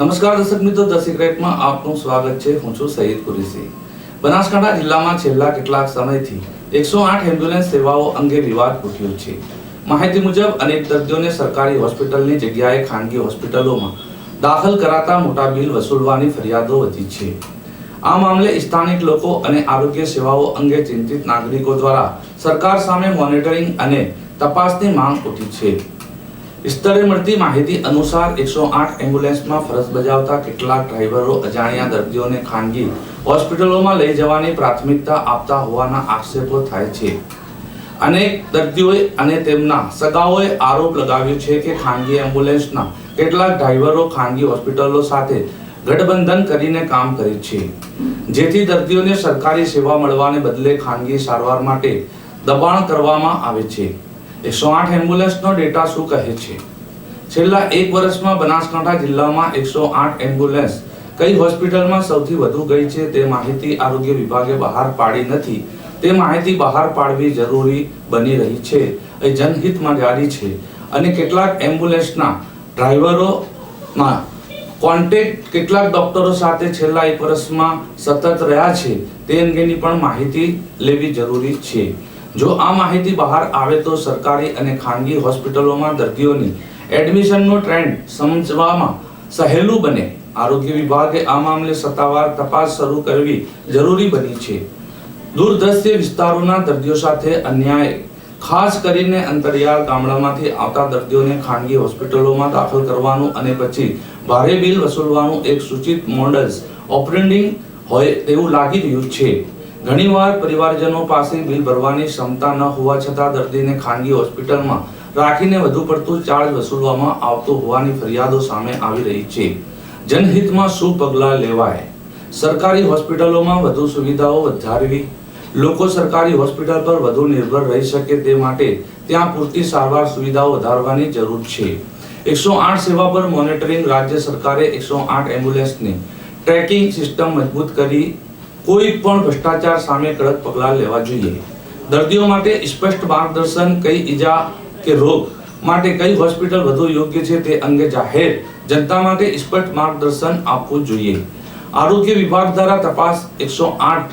નમસ્કાર દર્શક મિત્રો ધ સિક્રેટમાં આપનું સ્વાગત છે. હું છું સૈયદ કુરેશી. બનાસકાંઠા જિલ્લામાં છેલ્લા કેટલાક સમયથી એકસો આઠ એમ્બ્યુલન્સ સેવાઓ અંગે વિવાદ ઉઠ્યો છે. માહિતી મુજબ, અનેક દર્દીઓને સરકારી હોસ્પિટલની જગ્યાએ ખાનગી હોસ્પિટલોમાં દાખલ કરાતા મોટા બિલ વસૂલવાની ફરિયાદો વધી છે. આ મામલે સ્થાનિક લોકો અને આરોગ્ય સેવાઓ અંગે ચિંતિત નાગરિકો દ્વારા સરકાર સામે મોનિટરિંગ અને તપાસની માંગ ઉઠી છે. સ્થળે મળતી માહિતી અનુસાર એકસો આઠ એમ્બ્યુલન્સમાં ફરજ બજાવતા કેટલાક ડ્રાઈવરો અજાણ્યા દર્દીઓને ખાનગી હોસ્પિટલોમાં લઈ જવાની પ્રાથમિકતા આપતા હોવાના આક્ષેપો થાય છે. અનેક દર્દીઓએ અને તેમના સગાઓએ આરોપ લગાવ્યો છે કે ખાનગી એમ્બ્યુલન્સના કેટલાક ડ્રાઈવરો ખાનગી હોસ્પિટલો સાથે ગઠબંધન કરીને કામ કરે છે. જેથી દર્દીઓને સરકારી સેવા મળવાને બદલે ખાનગી સારવાર માટે દબાણ કરવામાં આવે છે. એકસો આઠ એમ્બ્યુલન્સનો ડેટા શું કહે છે? છેલ્લા એક વર્ષમાં બનાસકાંઠા જિલ્લામાં એકસો આઠ એમ્બ્યુલન્સ કઈ હોસ્પિટલમાં સૌથી વધુ ગઈ છે તે માહિતી આરોગ્ય વિભાગે બહાર પાડી નથી. તે માહિતી બહાર પાડવી જરૂરી બની રહી છે. એ જનહિતમાં જારી છે. અને કેટલાક એમ્બ્યુલન્સના ડ્રાઈવરોમાં કોન્ટેક્ટ કેટલાક ડોક્ટરો સાથે છેલ્લા એક વર્ષમાં સતત રહ્યા છે. તે અંગેની પણ માહિતી લેવી જરૂરી છે. જો આ માહિતી બહાર આવે તો સરકારી અને ખાનગી હોસ્પિટલોમાં દર્દીઓની એડમિશનનો ટ્રેન્ડ સમજવામાં સહેલું બને. આરોગ્ય વિભાગે આ મામલે સત્તાવાર તપાસ શરૂ કરવી જરૂરી બની છે. દૂરદ્રશ્ય વિસ્તારોના દર્દીઓ સાથે અન્યાય, ખાસ કરીને અંતરિયાળ ગામડામાંથી આવતા દર્દીઓને ખાનગી હોસ્પિટલોમાં દાખલ કરવાનું અને પછી ભારે બિલ વસૂલવાનું એક સૂચિત મોડલ્સ ઓપરેટિંગ હોય તેવું લાગી રહ્યું છે. ઘણીવાર પરિવારજનો પાસે બિલ ભરવાની ક્ષમતા ન હોવા છતાં દર્દીને ખાનગી હોસ્પિટલમાં રાખીને વધુ પડતું ચાર્જ વસૂલવામાં આવતો હોવાની ફરિયાદો સામે આવી રહી છે. જનહિતમાં શું પગલાં લેવાય? સરકારી હોસ્પિટલોમાં વધુ સુવિધાઓ વધારવી? લોકો સરકારી હોસ્પિટલ પર વધુ નિર્ભર રહી શકે તે માટે ત્યાં પૂરતી સારવાર સુવિધાઓ વધારવાની જરૂર છે. એકસો આઠ સેવા પર મોનિટરિંગ રાજ્ય સરકારે એકસો આઠ એમ્બ્યુલન્સની ટ્રેકિંગ સિસ્ટમ મજબૂત કરી કોઈ પણ ભ્રષ્ટાચાર સામે કડક પગલાં લેવા જોઈએ. દર્દીઓ માટે સ્પષ્ટ માર્ગદર્શન, કઈ ઈજા કે રોગ માટે કઈ હોસ્પિટલ વધુ યોગ્ય છે તે અંગે જાહેર જનતા માટે સ્પષ્ટ માર્ગદર્શન આપવું જોઈએ. આરોગ્ય વિભાગ દ્વારા તપાસ એકસો આઠ.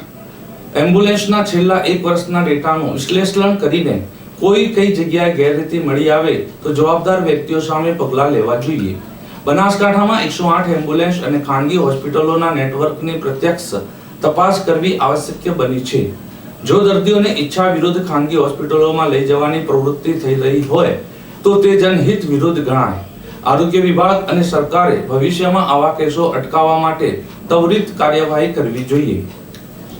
એમ્બ્યુલન્સના છેલ્લા એક વર્ષના ડેટાનું વિશ્લેષણ કરીને કોઈ કઈ જગ્યાએ ગેરરીતિ મળી આવે તો જવાબદાર વ્યક્તિઓ સામે પગલાં લેવા જોઈએ. બનાસકાંઠામાં એકસો આઠ એમ્બ્યુલન્સ અને ખાનગી હોસ્પિટલોના નેટવર્કની પ્રત્યક્ષ તપાસ કરવી આવશ્યક બની છે. જો દર્દીઓને ઈચ્છા વિરુદ્ધ ખાનગી હોસ્પિટલોમાં લઈ જવાની પ્રવૃત્તિ થઈ રહી હોય, તો તે જનહિત વિરુદ્ધ ગણાય. આરોગ્ય વિભાગ અને સરકારે ભવિષ્યમાં આવા કેસો અટકાવવા માટે ત્વરિત કાર્યવાહી કરવી જોઈએ.